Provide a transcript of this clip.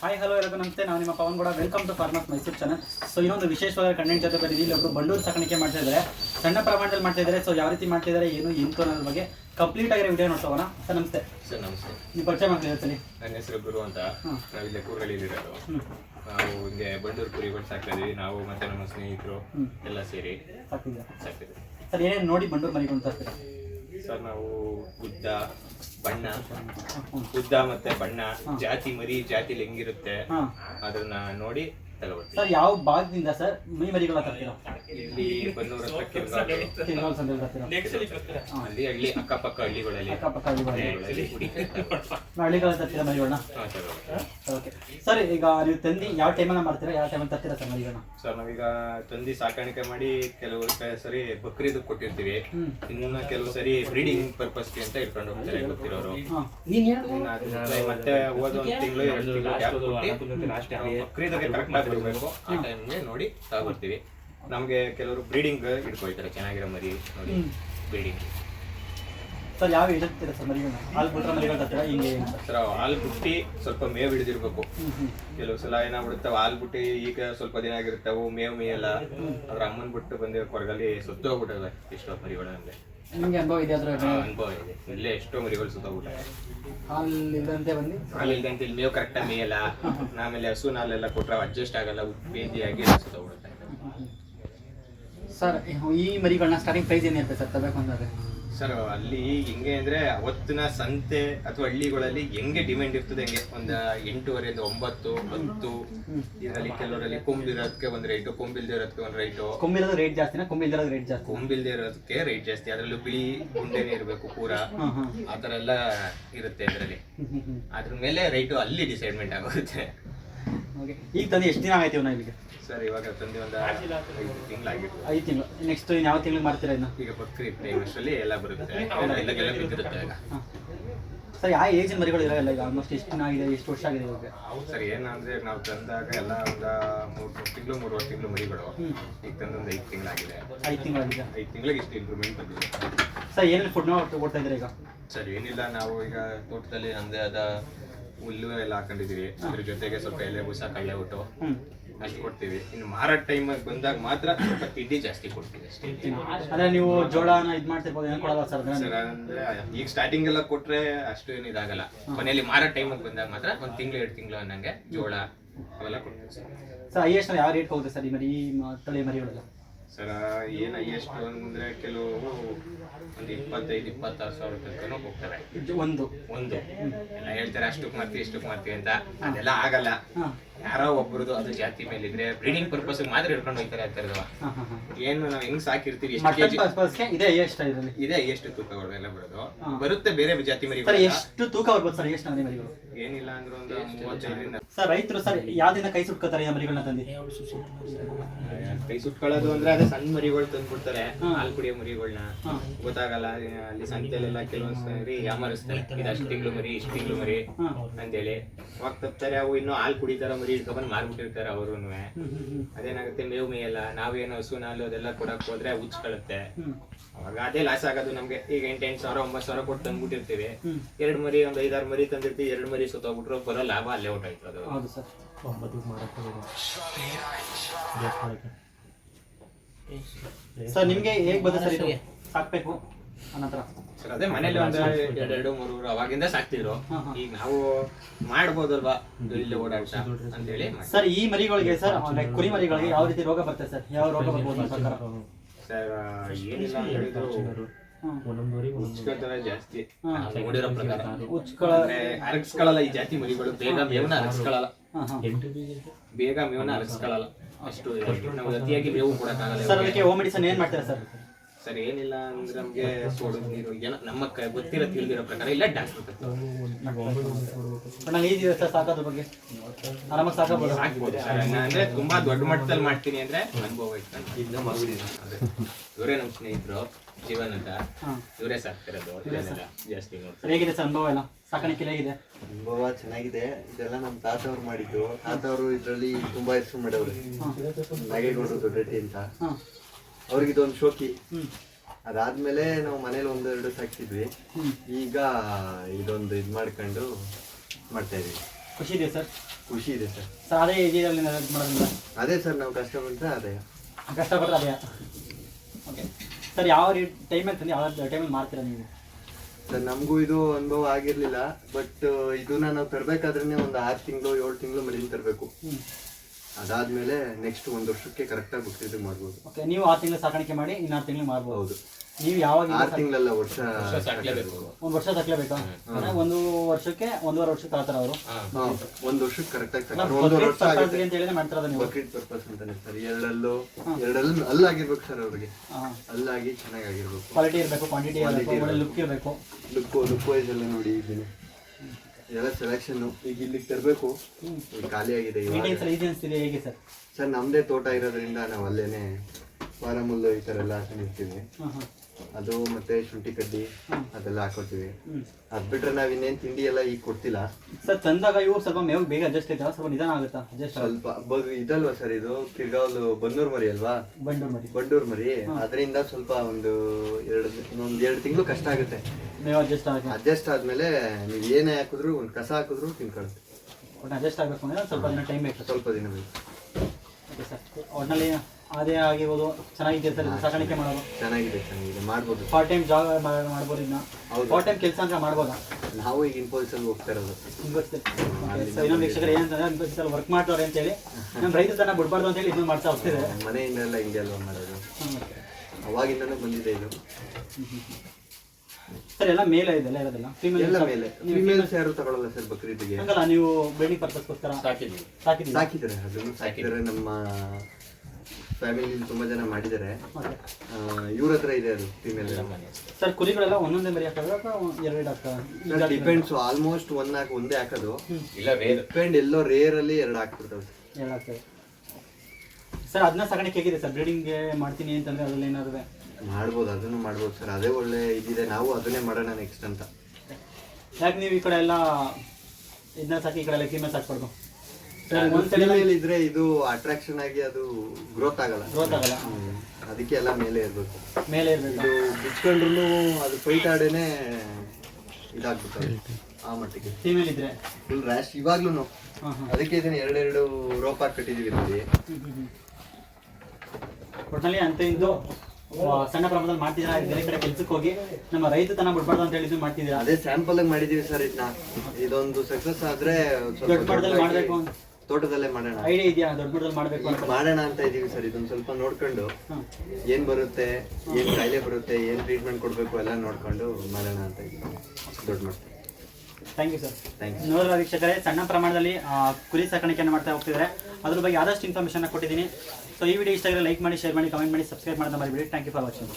Hi hello ಎಲ್ಲರಿಗೂ ನಮಸ್ತೆ. ನಾವು ನಿಮ್ಮ ಪವನ್ ಕೂಡ welcome to farmers Mysuru channel so ಇನ್ನೊಂದು ವಿಶೇಷವಾದ ಕಂಟೆಂಟ್ ಜೊತೆ ಬಂದಿದ್ದೀವಿ ಇಲ್ಲಿ ಒಬ್ಬರು ಬಂಡೂರು ಸಾಕಾಣಿಕೆ ಮಾಡ್ತಾ ಇದ್ದಾರೆ. ಸಣ್ಣ ಪ್ರಮಾಣದಲ್ಲಿ ಮಾಡ್ತಾ ಇದ್ದಾರೆ. ಸೊ ಯಾವ ರೀತಿ ಮಾಡ್ತಾ ಇದ್ದಾರೆ ಏನು ಎಂತು ಅನ್ನೋದ್ರ ಬಗ್ಗೆ ಕಂಪ್ಲೀಟ್ ಆಗಿರೋ ವಿಡಿಯೋ ನೋಡ್ಸೋಣ ಸರ್ ನಮಸ್ತೆ. ಸರ್ ನಮಸ್ತೆ. ನೀವು ಪರಿಚಯ ಮಾಡ್ತಾ ನನ್ನ ಹೆಸರು ಗುರು ಅಂತ. ನಾವಿಲ್ಲೇ ಕೂರ್ಗಳಿರೋದು ಹ್ಞೂ ನಾವು ಹಿಂಗೆ ಬಂಡೂರು ಕುರಿಗಳು ಸಾಕ್ತಾ ಇದೀವಿ. ನಾವು ಮತ್ತೆ ನಮ್ಮ ಸ್ನೇಹಿತರು. ಎಲ್ಲ ಸೇರಿ ಸಾಕ್ತಿದ್ದೀವಿ. ಸರ್ ಏನೇನು ನೋಡಿ ಬಂಡೂರು ಮನೆಗೆ ತರ್ತೀರಾ ಸರ್ ನಾವು ಉದ್ದ ಬಣ್ಣ. ಉದ್ದ ಮತ್ತೆ ಬಣ್ಣ. ಜಾತಿ ಮರಿ ಜಾತಿಲಿ ಹೆಂಗಿರುತ್ತೆ ಅದನ್ನ ನೋಡಿ ಸರ್ ಯಾವ ಭಾಗದಿಂದ ಸರ್ ಮೈ ಮರಿಗಳ ತರ್ತೀರಾ? ಇಲ್ಲಿ ಬನ್ನೂರ ಹತ್ರ. ಅಲ್ಲಿ ಹಳ್ಳಿ ಅಕ್ಕಪಕ್ಕ ಹಳ್ಳಿಗಳಲ್ಲಿ. ಅಕ್ಕಪಕ್ಕ ಹಳ್ಳಿಗಳಲ್ಲಿ. ಹಾ. ಓಕೆ ಸರ್ ಈಗ ನೀವು ತಂದಿ ಯಾವ ಟೈಮಲ್ಲಿ ಮಾಡ್ತೀರಾ? ಯಾವ ಟೈಮಲ್ಲಿ ತರ್ತೀರಾ ಸರ್ ಮರಿಗಳನ್ನ ಸರ್ ನಾವೀಗ ತಂದಿ ಸಾಕಾಣಿಕೆ ಮಾಡಿ ಕೆಲವು ಕ- ಸರಿ ಬಕ್ರೀದ್ ಕೊಟ್ಟಿರ್ತೀವಿ. ಇನ್ನ ಇನ್ನು ಕೆಲವು ಸರಿ ಬ್ರೀಡಿಂಗ್ ಪರ್ಪಸ್ ಅಂತ ಇಟ್ಕೊಂಡು ಹೋಗ್ತಾರೆ ಗೊತ್ತಿರೋರು ಹಾಂ. ನೀನು ಹೇಳು. ಇನ್ನು ಅದ್ರ ಮತ್ತೆ ಹೋದ ಒಂದು ತಿಂಗಳು ಎರಡು ತಿಂಗಳು ಗ್ಯಾಪ್ ಕೊಟ್ಟು ಬಕ್ರೀದ್ಗೆ ಕರೆಕ್ಟ್ ಆಗಿ ಬರ್ಬೇಕು. ಆ ಟೈಮ್ಗೆ ನೋಡಿ ತಗೊಬರ್ತೀವಿ ನಮಗೆ ಕೆಲವರು ಬ್ರೀಡಿಂಗ್ ಇಟ್ಕೊಳ್ತಾರೆ ಚೆನ್ನಾಗಿರೋ ಮರಿ ನೋಡಿ. ಬ್ರೀಡಿಂಗ್ ಸರ್ ಯಾವ ಇಡುತ್ತೀರ ಸರ್ ಮರಿಗಳನ್ನ ಹಾಲು ಬಿಟ್ಟರೆ ಮರಿಗಳ ಹತ್ತಿರ ಹಿಂಗೆ ಸರ್ ಹಾಲು ಬುಟ್ಟಿ ಸ್ವಲ್ಪ ಮೇವು ಹಿಡಿದಿರ್ಬೇಕು. ಕೆಲವು ಸಲ ಏನಾಗ್ಬಿಡುತ್ತೆ ಹಾಲು ಬುಟ್ಟಿ ಈಗ ಸ್ವಲ್ಪ ದಿನ ಆಗಿರ್ತಾವು ಮೇವು ಮೇಯಲ್ಲ. ಅದ್ರ ಅಮ್ಮನ್ ಬಿಟ್ಟು ಬಂದಿರೋ ಕೊರಗಲ್ಲಿ ಸುತ್ತ ಹೋಗ್ಬಿಟ್ಟವೆ ಎಷ್ಟೋ ಮರಿಗಳು ನಮಗೆ ನಿಮಗೆ ಅನುಭವ ಇದೆ ಅದ್ರ ಅನುಭವ ಇದೆ. ಇಲ್ಲೇ ಎಷ್ಟೋ ಮರಿಗಳು ಸುತ್ತೋಗ್ಬಿಟ್ಟವೆ. ಊಟ ಇಲ್ಲದಂತೆ ಬಂದು ಹಾಲಿಲ್ದಂತೆ ಇಲ್ಲಿ ಮೇವು ಕರೆಕ್ಟಾಗಿ ಮೇಯಲ್ಲ. ಆಮೇಲೆ ಹಸು ಹಾಲೆಲ್ಲ ಕೊಟ್ರೆ ಅಡ್ಜಸ್ಟ್ ಆಗಲ್ಲ ಬೇದಿಯಾಗಿ ಸುತ್ತೋಗ್ಬಿಡುತ್ತೆ. ಸರ್ ಈ ಮರಿಗಳನ್ನ ಸ್ಟಾರ್ಟಿಂಗ್ ಪ್ರೈಸ್ ಏನಿರುತ್ತೆ ಸರ್ ತಗೋಬೇಕು ಅಂದ್ರೆ ಸರ್ ಅಲ್ಲಿ ಹೆಂಗೆ ಅಂದ್ರೆ ಅವತ್ತಿನ ಸಂತೆ ಅಥವಾ ಹಳ್ಳಿಗಳಲ್ಲಿ ಹೆಂಗೆ ಡಿಮ್ಯಾಂಡ್ ಇರ್ತದೆ ಹೆಂಗೆ? ಒಂದ್ ಎಂಟೂವರೆಯಿಂದ ಒಂಬತ್ತು ಹತ್ತು ಇದರಲ್ಲಿ ಕೆಲವರಲ್ಲಿ ಕೊಂಬಿರೋದಕ್ಕೆ ಒಂದ್ ರೇಟು ಕೊಂಬಿಲ್ದೇ ಇರೋದಕ್ಕೆ ಒಂದ್ ರೈಟು ಕೊಂಬಿರೋದು ರೇಟ್ ಜಾಸ್ತಿನಾ? ಕೊಂಬಿಲ್ದಿರೋದು ರೇಟ್ ಜಾಸ್ತಿ ಕೊಂಬಿಲ್ದೇ ಇರೋದಕ್ಕೆ ರೇಟ್ ಜಾಸ್ತಿ. ಅದರಲ್ಲೂ ಬಿಳಿ ಗುಂಡೆನೇ ಇರಬೇಕು ಪೂರ. ಆತರ ಆ ಥರ ಎಲ್ಲ ಇರುತ್ತೆ ಹ್ಞೂ ಅದ್ರ ಮೇಲೆ ರೈಟು ಅಲ್ಲಿ ಡಿಸೈಡ್ಮೆಂಟ್ ಆಗುತ್ತೆ. ಓಕೆ ಈಗ ತಂದು ಎಷ್ಟು ದಿನ ಆಯ್ತು ನಾವು ಇಲ್ಲಿಗೆ? ಸರ್ ಇವಾಗ ತಂದೆ ಒಂದು ಐದು ತಿಂಗಳಾಗಿತ್ತು. ಐದು ತಿಂಗಳು. ನೆಕ್ಸ್ಟ್ ಇನ್ನು ಯಾವ ತಿಂಗಳು ಮಾಡ್ತೀರಾ ಇನ್ನು? ಈಗ ಬಕ್ರೀದ್ ಟೈಮ್ ಅಷ್ಟರಲ್ಲಿ ಎಲ್ಲ ಬರುತ್ತೆ. ಬಿದ್ದಿರುತ್ತೆ ಈಗ. ಸರ್ ಯಾವ ಏಜಿನ ಮರಿಗಳು ಇರೋಲ್ಲ ಈಗ? ಆಲ್ಮೋಸ್ಟ್ ಎಷ್ಟು ದಿನ ಆಗಿದೆ ಎಷ್ಟು ವರ್ಷ ಆಗಿದೆ ಇವಾಗ? ಸರ್ ಏನಂದ್ರೆ ನಾವು ತಂದಾಗ ಎಲ್ಲ ಒಂದು ಮೂರು ತಿಂಗಳು ಮೂರುವರೆ ತಿಂಗಳು ಮರಿಗಳು. ಈಗ ತಂದೊಂದು ಐದು ತಿಂಗಳಾಗಿದೆ. ಐದು ತಿಂಗಳಾಗಿದೆ. ಐದು ತಿಂಗಳಿಗೆ ಇಷ್ಟು ಇಂಪ್ರೂವ್ಮೆಂಟ್ ಬಂದಿದೆ. ಸರ್ ಏನೇನು ಫುಡ್ನ ಕೊಡ್ತಾ ಇದ್ದೀರಾ ಈಗ? ಸರ್ ಏನಿಲ್ಲ ನಾವು ಈಗ ತೋಟದಲ್ಲಿ ನಮ್ಮದೇ ಆದ ಹುಲ್ಲು ಎಲ್ಲ ಹಾಕೊಂಡಿದೀವಿ. ಅದ್ರ ಜೊತೆಗೆ ಸ್ವಲ್ಪ ಎಲೆ ಬೂಸ ಕಳ್ಳೆ ಉಟ್ಟು ಅಷ್ಟು ಕೊಡ್ತೀವಿ. ಇನ್ನು ಮಾರಾಟ ಟೈಮ್ ಬಂದಾಗ ಮಾತ್ರ ಸ್ವಲ್ಪ ತಿಂಡಿ ಜಾಸ್ತಿ ಕೊಡ್ತೀವಿ ಅಷ್ಟೇ. ಅಂದರೆ ನೀವು ಜೋಳನ ಇದು ಮಾಡ್ತಿರ್ಬೋದು ಏನು ಕೊಡಲ್ಲ ಸರ್ ಸರ್ ಅಂದ್ರೆ ಈಗ ಸ್ಟಾರ್ಟಿಂಗ್ ಎಲ್ಲ ಕೊಟ್ರೆ ಅಷ್ಟು ಏನು ಇದಾಗಲ್ಲ. ಮನೆಯಲ್ಲಿ ಮಾರಾಟ ಟೈಮ್ ಬಂದಾಗ ಮಾತ್ರ ಒಂದ್ ತಿಂಗಳು ಎರಡು ತಿಂಗಳು ಅನ್ನಂಗೆ ಜೋಳ ಅವೆಲ್ಲ ಕೊಡ್ತೀವಿ ಸರ್. ಸರ್ ಹೈಯೆಸ್ಟ್ ಯಾವ ರೇಟ್ ಹೋಗುತ್ತೆ ಸರ್ ಈ ಮರಿ ಈ ಮರಿ ತಳಿ ಮರಿಗಳೆಲ್ಲ ಸರ್ ಏನ ಎಷ್ಟು ಅಂದ್ರೆ ಕೆಲವು ಒಂದು ಇಪ್ಪತ್ತೈದು ಇಪ್ಪತ್ತಾರು ಸಾವಿರ ತನಕ ಹೋಗ್ತಾರೆ. ಒಂದು. ಒಂದು. ಎಲ್ಲ ಹೇಳ್ತಾರೆ ಅಷ್ಟಕ್ಕೆ ಮಾಡ್ತೀವಿ ಇಷ್ಟಕ್ಕೆ ಮಾಡ್ತೀವಿ ಅಂತ. ಅದೆಲ್ಲ ಆಗಲ್ಲ. ಯಾರೋ ಒಬ್ರದ್ದು ಅದು ಜಾತಿ ಮೇಲೆ ಇದ್ರೆ ಬ್ರೀಡಿಂಗ್ ಪರ್ಪಸ್ ಮಾತ್ರ ಹಿಡ್ಕೊಂಡು ಹೋಗ್ತಾರೆ ಆ ಥರದವ ಹಾಂ ಹಾಂ ಹಾಂ. ಏನು ನಾವ್ ಹೆಂಗ್ ಸಾಕಿರ್ತೀವಿ ಎಷ್ಟು ಕೆಜಿ? ಇದೆ ಎಷ್ಟು ಇದರಲ್ಲಿ? ಇದೆ ಎಷ್ಟು ತೂಕ ಎಲ್ಲ ಬರೋದು ಬರುತ್ತೆ ಬೇರೆ ಜಾತಿ ಸರ್ ಮರಿಗಳು ಎಷ್ಟು ತೂಕ ಬರ್ಬೋದು ಸರ್ ಎಷ್ಟು ಮರಿ ಮರಿಗಳು? ಏನಿಲ್ಲ ಅಂದ್ರೆ ಒಂದು ಮೂವತ್ತೈದರಿಂದ. ಸರ್ ರೈತರು ಸರ್ ಯಾವ್ದಿನ ಕೈ ಸುಟ್ಕೋತಾರೆ ಆ ಮರಿಗಳನ್ನ ತಂದು? ಕೈ ಸುಟ್ಕೊಳ್ಳೋದು ಅಂದ್ರೆ ಅದೇ ಸಣ್ಣ ಮರಿಗಳು ತಂದ್ಬಿಡ್ತಾರೆ. ಹಾಲು ಕುಡಿಯೋ ಮರಿಗಳನ್ನ ಗೊತ್ತಾಗಲ್ಲ ಅಲ್ಲಿ ಸಂತೆಲೆಲ್ಲ ಕೆಲವೊಂದ್ ಸರಿ ಯಾಮರಿಸ್ತಾರೆ. ಇದು ಅಷ್ಟು ತಿಂಗಳು ಮರಿ ಇಷ್ಟು ತಿಂಗಳು ಮರಿ. ಅಂತೇಳಿ. ಅವಾಗ ತಪ್ತಾರೆ ಅವು ಇನ್ನೂ ಹಾಲು ಕುಡಿತಾರ ಮರಿ ಇಟ್ಕೊಂಡ್ ಮಾರ್ಬಿಟ್ಟಿರ್ತಾರೆ ಅವರು ಅದೇನಾಗುತ್ತೆ ಮೇವು ಮೇಯಲ್ಲ ನಾವೇನು ಹಸು ನಾಲು ಅದೆಲ್ಲ ಕೊಡಕ್ ಹೋದ್ರೆ ಉಚ್ಕೊಳ್ಳುತ್ತೆ ಅವಾಗ ಅದೇ ಲಾಸ್ ಆಗೋದು ನಮ್ಗೆ. ಈಗ ಎಂಟು ಎಂಟು ಸಾವಿರ ಒಂಬತ್ತು ಸಾವಿರ ಕೊಟ್ಟು ತಂದ್ಬಿಟ್ಟಿರ್ತೀವಿ. ಎರಡು ಮರಿ ಒಂದ್ ಐದಾರು ಮರಿ ತಂದಿರ್ತೀವಿ ಎರಡು ಮರಿ ಸುತ್ತೋಗ್ಬಿಟ್ರು ಬರೋ ಲಾಭ ಅಲ್ಲೇ ಹೊಟ್ಟೋಯ್ತು ಅದು. ಹೌದು ಸರ್. ಸರ್ ನಿಮ್ಗೆ ಹೇಗ್ ಸರ್ ಸಾಕ್ಬೇಕು. ಅನ್ನತ್ರ ಸರ್ ಅದೇ ಮನೇಲಿ ಒಂದು ಎರಡೆರಡು ಮೂರು ಅವಾಗಿಂದ ಸಾಕ್ತಿದ್ರು. ಈಗ ನಾವು ಮಾಡ್ಬೋದಲ್ವಾ? ಇಲ್ಲಿ ಓಡಾಟ ಅಂತೇಳಿ ಮಾಡ್ತೀವಿ. ಸರ್ ಈ ಮರಿಗಳಿಗೆ ಸರ್ ಲೈಕ್ ಕುರಿ ಮರಿಗಳಿಗೆ ಯಾವ ರೀತಿ ರೋಗ ಬರ್ತದೆ ಸರ್? ಯಾವ ರೋಗ ಬರ್ಬೋದು ಅಂತ ಪ್ರಕಾರ ಸರ್ ಏನಿಲ್ಲ ಅಂತ ಹೇಳಿದ್ರು. ಉಚ್ಕೊಳ್ತಾರೆ ಜಾಸ್ತಿ. ನೋಡಿರೋ ಪ್ರಕಾರ. ಉಚ್ಕೊಳ ಅಂದ್ರೆ ಅರಗಿಸ್ಕೊಳ್ಳಲ್ಲ ಈ ಜಾತಿ ಮರಿಗಳು ಬೇಗ ಮೇವನ್ನ ಅರಗಿಸ್ಕೊಳ್ಳಲ್ಲ ಬೇಗ ಮೇವನ್ನ ಅರಗಿಸ್ಕೊಳ್ಳಲ್ಲ ಅಷ್ಟು. ನಾವು ಅತಿಯಾಗಿ ಮೇವು ಕೊಡಕ್ಕಾಗಲ್ಲ ಸರ್ ಅದಕ್ಕೆ ಹೋಮ್ ಮೆಡಿಸನ್ ಏನ್ ಮಾಡ್ತಾರೆ ಸರ್? ಸರ್ ಏನಿಲ್ಲ ಅಂದ್ರೆ ನಮ್ಗೆ ಸೋಡು ನೀರು ಏನೋ ನಮ್ಮ ಕ- ಗೊತ್ತಿರೋ ತಿಳಿದಿರೋ ಪ್ರಕಾರ ಇಲ್ಲ ಡ್ಯಾನ್ಸ್ ನಂಗೆ ಈಜಿ ಸರ್ ಸಾಕೋದ್ರ ಬಗ್ಗೆ? ಆರಾಮಾಗಿ ಸಾಕಬಹುದು ಹಾಕ್ಬೋದು ಸರ್ ಅಂದ್ರೆ ತುಂಬಾ ದೊಡ್ಡ ಮಟ್ಟದಲ್ಲಿ ಮಾಡ್ತೀನಿ ಅಂದ್ರೆ ಅನುಭವ ಇತ್ತು ಇವರೇ ನಮ್ಮ ಸ್ನೇಹಿತರು ಜೀವನ ಅಂತ. ಇವರೇ ಸಾಕ್ತಿರೋದು ಇದನ್ನೆಲ್ಲ ಜಾಸ್ತಿ ನೋಡ್ತಾರೆ. ಹೇಗಿದೆ ಸರ್ ಅನುಭವ ಎಲ್ಲ? ಸಾಕಾಣಿಕೆ ಹೇಗಿದೆ? ಅನುಭವ ಚೆನ್ನಾಗಿದೆ. ಇದೆಲ್ಲ ನಮ್ಮ ಮಾಡಿದ್ರು ತಾತ ಅವ್ರು ಇದರಲ್ಲಿ ತುಂಬಾ ಹೆಸರು ಮಾಡವ್ರೆ ನಾಗೇಗೌಡರು ದೊಡ್ಡಟ್ಟಿ ಅಂತ. ಹಾ. ಅವ್ರಿಗೆ ಇದೊಂದು ಶೋಕಿ ಅದಾದ್ಮೇಲೆ ನಾವು ಮನೇಲಿ ಒಂದೆರಡು ಸಾಕ್ತಿದ್ವಿ. ಈಗ ಇದೊಂದು ಇದು ಮಾಡ್ಕೊಂಡು ಮಾಡ್ತಾ ಇದೀವಿ. ಖುಷಿ ಇದೆ ಸರ್? ಖುಷಿ ಇದೆ ಸರ್. ಸರ್ ಅದೇ ಏಜಿಯಲ್ಲಿ ಮಾಡೋದಿಲ್ಲ ಅದೇ ಸರ್ ನಾವು ಕಷ್ಟ ಬಂದ್ರೆ ಅದೇ. ಕಷ್ಟಪಟ್ಟರೆ ಅದೇ. ಓಕೆ ಸರ್ ಯಾವ ಟೈಮಲ್ಲಿ ತಂದು ಯಾವ ಟೈಮಲ್ಲಿ ಮಾಡ್ತೀರಾ ನೀವು? ಸರ್ ನಮಗೂ ಇದು ಅನುಭವ ಆಗಿರಲಿಲ್ಲ ಬಟ್ ಇದನ್ನ ನಾವು ತರಬೇಕಾದ್ರೆ ಒಂದು ಆರು ತಿಂಗಳು ಏಳು ತಿಂಗಳು ಮರಿನ ತರಬೇಕು. ಅದಾದ್ಮೇಲೆ ನೆಕ್ಸ್ಟ್ ಒಂದು ವರ್ಷಕ್ಕೆ ಕರೆಕ್ಟಾಗಿ ಬುಕ್ಕಿದ್ದು ಮಾಡ್ಬೋದು. ಓಕೆ ನೀವು ಆರು ತಿಂಗಳು ಸಾಕಾಣಿಕೆ ಮಾಡಿ ಇನ್ನಾರು ತಿಂಗಳು ಮಾರ್ಬೋದು ಹೌದು. ನೀವು ಯಾವಾಗ ಆರು ತಿಂಗಳಲ್ಲ ವರ್ಷ ಸಾಕ್ಲೇಬೇಕು. ಒಂದು ವರ್ಷ ತಕ್ಕಲೇಬೇಕಾ ಅಂದ್ರೆ ಒಂದು ವರ್ಷಕ್ಕೆ ಒಂದೂವರೆ ವರ್ಷಕ್ಕೆ ತಾತರ ಅವರು. ಒಂದು ವರ್ಷಕ್ಕೆ ಕರೆಕ್ಟಾಗಿ ಒಂದೂವರೆ ವರ್ಷ ಆಗುತ್ತೆ ಅಂತ ಹೇಳಿದ್ರೆ ನೀವು. ಬಕ್ರೀದ್ ಪರ್ಪಸ್ ಅಂತಾನೆ ಸರ್. ಎರಡಲ್ಲೂ ಎರಡಲ್ಲೂ ಅಲ್ಲಾಗಿರ್ಬೇಕು ಸರ್ ಅವ್ರಿಗೆ. ಅಲ್ಲಾಗಿ ಚೆನ್ನಾಗಿರ್ಬೇಕು ಕ್ವಾಲಿಟಿ ಇರಬೇಕು ಕ್ವಾಂಟಿಟಿ ಇರಬೇಕು ಲುಕ್ ಇರಬೇಕು. ಲುಕ್ ಲುಕ್ ವೈಸ್ ಎಲ್ಲ ನೋಡಿ ಇದನ್ನು ಎಲ್ಲ ಸೆಲೆಕ್ಷನ್ ಈಗ ಇಲ್ಲಿಗೆ ತರಬೇಕು. ಖಾಲಿ ಆಗಿದೆ ಹೇಗೆ ಸರ್? ಸರ್ ನಮ್ಮದೇ ತೋಟ ಇರೋದ್ರಿಂದ ನಾವು ಅಲ್ಲೇನೆ ಫಾರಮಲ್ಲು ಈ ಥರ ಎಲ್ಲ ಹಾಕೊಂಡಿರ್ತೀವಿ ಅದು ಮತ್ತೆ ಶುಂಠಿ ಕಡ್ಡಿ ಅದೆಲ್ಲ ಹಾಕೋತೀವಿ ಅದ್ ಬಿಟ್ರೆ ನಾವ್ ಇನ್ನೇನ್ ತಿಂಡಿ ಎಲ್ಲ ಈಗ ಕೊಡ್ತಿಲ್ಲ. ಸರ್ ತಂದಾಗ ಇವು ಸ್ವಲ್ಪ ಮೇವ್ ಬೇಗ ಅಡ್ಜಸ್ಟ್ ಆಯ್ತಾ ಸ್ವಲ್ಪ ನಿಧಾನ ಆಗುತ್ತಾ? ಅಡ್ಜಸ್ಟ್ ಸ್ವಲ್ಪ ಬಗ್ ಇದಲ್ವಾ ಸರ್ ಇದು? ತಿರ್ಗಾವ್ಲು ಬಂದೂರ್ ಮರಿ ಅಲ್ವಾ? ಬಂಡು ಮರಿ. ಬಂಡೂರ್ ಮರಿ. ಅದರಿಂದ ಸ್ವಲ್ಪ ಒಂದು ಎರಡು ಒಂದ್ ಎರಡು ತಿಂಗಳು ಕಷ್ಟ ಆಗುತ್ತೆ. ಮೇವು ಅಡ್ಜಸ್ಟ್ ಆಗುತ್ತೆ. ಅಡ್ಜಸ್ಟ್ ಆದ್ಮೇಲೆ ನೀವ್ ಏನೇ ಹಾಕಿದ್ರು ಒಂದ್ ಕಸ ಹಾಕಿದ್ರು ತಿನ್ಕೊಳುತ್ತೆ ಒಟ್ಟು ಅಡ್ಜಸ್ಟ್ ಆಗಬೇಕು ಅಂದ್ರೆ ಸ್ವಲ್ಪ ಟೈಮ್ ಬೇಕು ಸ್ವಲ್ಪ ದಿನ ಬೇಕು. Okay sir. ಒಟ್ಟಿನಲ್ಲಿ ಅದೇ ಆಗಿರ್ಬೋದು ಚೆನ್ನಾಗಿದೆ ಸರ್ ಸಾಕಾಣಿಕೆ ಮಾಡೋದು. ಚೆನ್ನಾಗಿದೆ ಚೆನ್ನಾಗಿದೆ. ಮಾಡ್ಬೋದು. ಪಾರ್ಟ್ ಟೈಮ್ ಜಾಬ್ ಮಾಡ್ಬೋದು ಇದನ್ನ ಹೌದು. ಪಾರ್ಟ್ ಟೈಮ್ ಕೆಲಸ ಅಂತ ಮಾಡ್ಬೋದಾ? ನಾವು ಈಗ ಇನ್ಫೋಸಿಸ್ ಅಲ್ಲಿ ಹೋಗ್ತಾ ಇರೋದು. ಸೊ ಇನ್ನೊಂದು ವೀಕ್ಷಕರು ಏನಂತಂದ್ರೆ ವರ್ಕ್ ಮಾಡ್ತಾರೆ ಅಂತೇಳಿ. ನಮ್ಮ ರೈತ ತನ ಬಿಡ್ಬಾರ್ದು ಅಂತೇಳಿ ಇದನ್ನ ಮಾಡ್ತಾ ಹೋಗ್ತಿದೆ ಮನೆಯಿಂದ ಎಲ್ಲ ಹಿಂಗೆ ಅಲ್ವಾ ಮಾಡೋದು. ಅವಾಗಿಂದನೂ ಬಂದಿದೆ ಇದು. ಸರ್ ಎಲ್ಲ ಮೇಲೆ ಇದೆಲ್ಲ ಇರೋದಿಲ್ಲ? ಫೀಮೇಲ್ ಎಲ್ಲ ಮೇಲೆ. ಫಿಮೇಲ್ಸ್ ಯಾರು ತಗೊಳ್ಳಲ್ಲ ಸರ್ ಬಕ್ರೀದಿಗೆ? ಹಂಗಲ್ಲ ನೀವು ಬೆಳಿಗ್ಗೆ ಪರ್ಪಸ್ಗೋಸ್ಕರ ಸಾಕಿದ್ದೀವಿ ಸಾಕಿದ್ದೀವಿ. ಸಾಕಿದ್ದಾರೆ? ಅದನ್ನು ಸಾಕಿದ್ದಾರೆ? ನಮ್ಮ ಫ್ಯಾಮಿಲಿ ತುಂಬಾ ಜನ ಮಾಡಿದ್ದಾರೆ. ಇವ್ರ ಹತ್ರ ಇದೆ ಅದು ಫೀಮೇಲ್ ಸರ್ ಕುರಿಗಳೆಲ್ಲ ಒಂದೊಂದೇ ಮರಿ ಹಾಕೋದು ಅಥವಾ ಎರಡು ಡಿಪೆಂಡ್ಸ್ ಆಲ್ಮೋಸ್ಟ್ ಒಂದ್ ಹಾಕಿ ಒಂದೇ ಹಾಕೋದು. ಇಲ್ಲ ಡಿಪೆಂಡ್ ಎಲ್ಲೋ ರೇರ್ ಅಲ್ಲಿ ಎರಡು ಹಾಕ್ಬಿಡ್ತಾವೆ. ಎರಡು ಹಾಕ್ತೇವೆ. ಸರ್ ಅದನ್ನ ಸಾಕಾಣಿಕೆ ಹೇಗಿದೆ ಸರ್? ಬ್ರೀಡಿಂಗ್ ಮಾಡ್ತೀನಿ ಅಂತಂದ್ರೆ ಅದ್ರಲ್ಲಿ ಏನಾದ್ರು ಮಾಡ್ಬೋದು ಅದನ್ನು ಮಾಡ್ಬೋದು ಸರ್. ಅದೇ ಒಳ್ಳೆ ಇದಿದೆ. ನಾವು ಅದನ್ನೇ ಮಾಡೋಣ ನೆಕ್ಸ್ಟ್ ಅಂತ. ಯಾಕೆ ನೀವು ಈ ಕಡೆ ಎಲ್ಲ ಇದನ್ನ ಸಾಕಿ ಈ ಕಡೆ ಎಲ್ಲ ಫೀಮೇಲ್ ಸಾಕ್ಬಾರ್ದು? ಫಿಮೇಲ್ ಇದ್ರೆ ಇದು ಅಟ್ರಾಕ್ಷನ್ ಆಗಿ ಅದು ಗ್ರೋತ್ ಆಗಲ್ಲ. ಗ್ರೋತ್ ಆಗಲ್ಲ. ಅದಕ್ಕೆ ಎಲ್ಲ ಮೇಲೆ ಇರ್ಬೇಕು. ಮೇಲೆ ಇರಬೇಕು. ಇದು ಬಿಚ್ಕೊಂಡ್ರು ಅದು ಫೈಟ್ ಆಡೇನೆ ಇದಾಗ್ಬಿಡ್ತದೆ ಆ ಮಟ್ಟಿಗೆ. ಫೀಮೇಲ್ ಇದ್ರೆ. ಫುಲ್ ರ್ಯಾಶ್ ಇವಾಗ್ಲೂ ಅದಕ್ಕೆ ಇದನ್ನ ಎರಡೆರಡು ರೋಪ್ ಹಾಕಿ ಕಟ್ಟಿದೀವಿ ಇಲ್ಲಿ ಒಟ್ಟಿನಲ್ಲಿ ಅಂತ ಇದು ಸಣ್ಣ ಪ್ರಮಾಣದಲ್ಲಿ ಮಾಡ್ತಿದ್ದೀರಾ? ಬೇರೆ ಕಡೆ ಕೆಲ್ಸಕ್ಕೆ ಹೋಗಿ ನಮ್ಮ ರೈತ ತನ ಬಿಡ್ಬಾರ್ದು ಅಂತ ಹೇಳಿದ್ರು ಮಾಡ್ತಿದ್ದೀರಾ? ಅದೇ ಸ್ಯಾಂಪಲ್ ಆಗಿ ಮಾಡಿದೀವಿ ಸರ್ ಇದನ್ನ ಇದೊಂದು ಸಕ್ಸಸ್ ಆದ್ರೆ ದೊಡ್ಡ ಮಟ್ಟದಲ್ಲಿ ದೊಡ್ಡದಾಗಿ ಮಾಡ್ಬೇಕು ಅಂತ. ತೋಟದಲ್ಲೇ ಮಾಡೋಣ. ಐಡಿಯಾ ಇದೆಯಾ? ದೊಡ್ಡ ಮಟ್ಟದಲ್ಲಿ ಮಾಡಬೇಕು ಅಂತ. ಮಾಡೋಣ ಅಂತ ಇದೀವಿ ಸರ್. ಇದೊಂದು ಸ್ವಲ್ಪ ನೋಡ್ಕೊಂಡು ಏನ್ ಬರುತ್ತೆ ಏನ್ ಕಾಯಿಲೆ ಬರುತ್ತೆ ಏನ್ ಟ್ರೀಟ್ಮೆಂಟ್ ಕೊಡ್ಬೇಕು ಎಲ್ಲ ನೋಡ್ಕೊಂಡು ಮಾಡೋಣ ಅಂತ ಇದೀವಿ. ದೊಡ್ಡ ಮಟ್ಟ. ಥ್ಯಾಂಕ್ ಯು ಸರ್ ವೀಕ್ಷಕರೇ ಸಣ್ಣ ಪ್ರಮಾಣದಲ್ಲಿ ಕುರಿ ಸಾಕಾಣಿಕೆಯನ್ನು ಮಾಡ್ತಾ ಹೋಗ್ತಿದ್ದಾರೆ ಅದ್ರ ಬಗ್ಗೆ ಆದಷ್ಟು ಇನ್ಫಾರ್ಮೇಷನ್ ಕೊಟ್ಟಿದ್ದೀನಿ. ಸೊ ಈ ವಿಡಿಯೋ ಇಷ್ಟ ಲೈಕ್ ಮಾಡಿ ಶೇರ್ ಮಾಡಿ ಕಮೆಂಟ್ ಮಾಡಿ ಸಬ್ಸ್ಕ್ರೈಬ್ ಮಾಡೋದು ಮರಿಬೇಡಿ. Thank you for watching